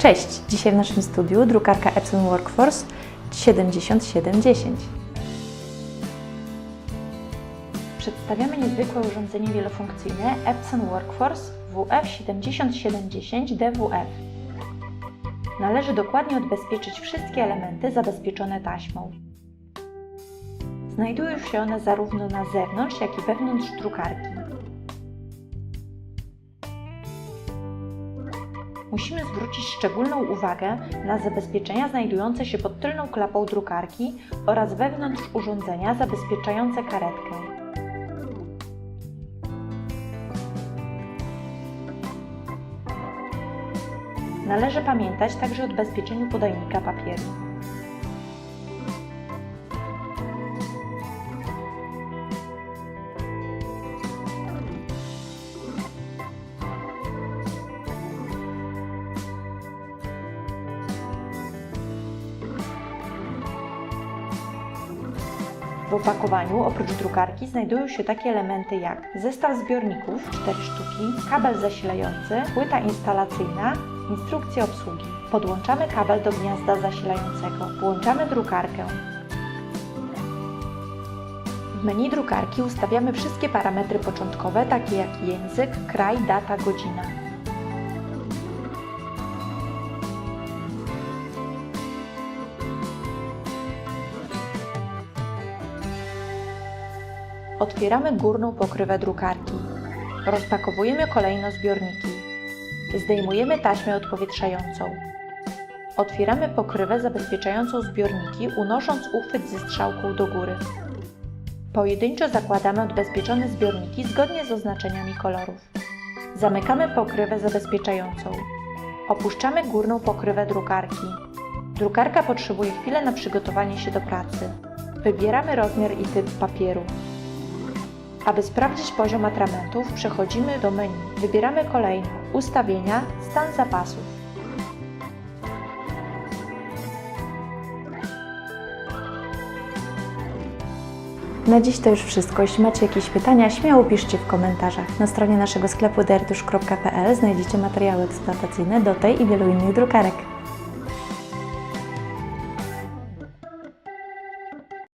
Cześć! Dzisiaj w naszym studiu drukarka Epson Workforce 7710. Przedstawiamy niezwykłe urządzenie wielofunkcyjne Epson Workforce WF7710 DWF. Należy dokładnie odbezpieczyć wszystkie elementy zabezpieczone taśmą. Znajdują się one zarówno na zewnątrz, jak i wewnątrz drukarki. Musimy zwrócić szczególną uwagę na zabezpieczenia znajdujące się pod tylną klapą drukarki oraz wewnątrz urządzenia zabezpieczające karetkę. Należy pamiętać także o odbezpieczeniu podajnika papieru. W opakowaniu oprócz drukarki znajdują się takie elementy jak zestaw zbiorników 4 sztuki, kabel zasilający, płyta instalacyjna, instrukcja obsługi. Podłączamy kabel do gniazda zasilającego, włączamy drukarkę. W menu drukarki ustawiamy wszystkie parametry początkowe, takie jak język, kraj, data, godzina. Otwieramy górną pokrywę drukarki. Rozpakowujemy kolejno zbiorniki. Zdejmujemy taśmę odpowietrzającą. Otwieramy pokrywę zabezpieczającą zbiorniki, unosząc uchwyt ze strzałką do góry. Pojedynczo zakładamy odbezpieczone zbiorniki zgodnie z oznaczeniami kolorów. Zamykamy pokrywę zabezpieczającą. Opuszczamy górną pokrywę drukarki. Drukarka potrzebuje chwilę na przygotowanie się do pracy. Wybieramy rozmiar i typ papieru. Aby sprawdzić poziom atramentów, przechodzimy do menu. Wybieramy kolejno Ustawienia, stan zapasów. Na dziś to już wszystko. Jeśli macie jakieś pytania, śmiało piszcie w komentarzach. Na stronie naszego sklepu dertusz.pl znajdziecie materiały eksploatacyjne do tej i wielu innych drukarek.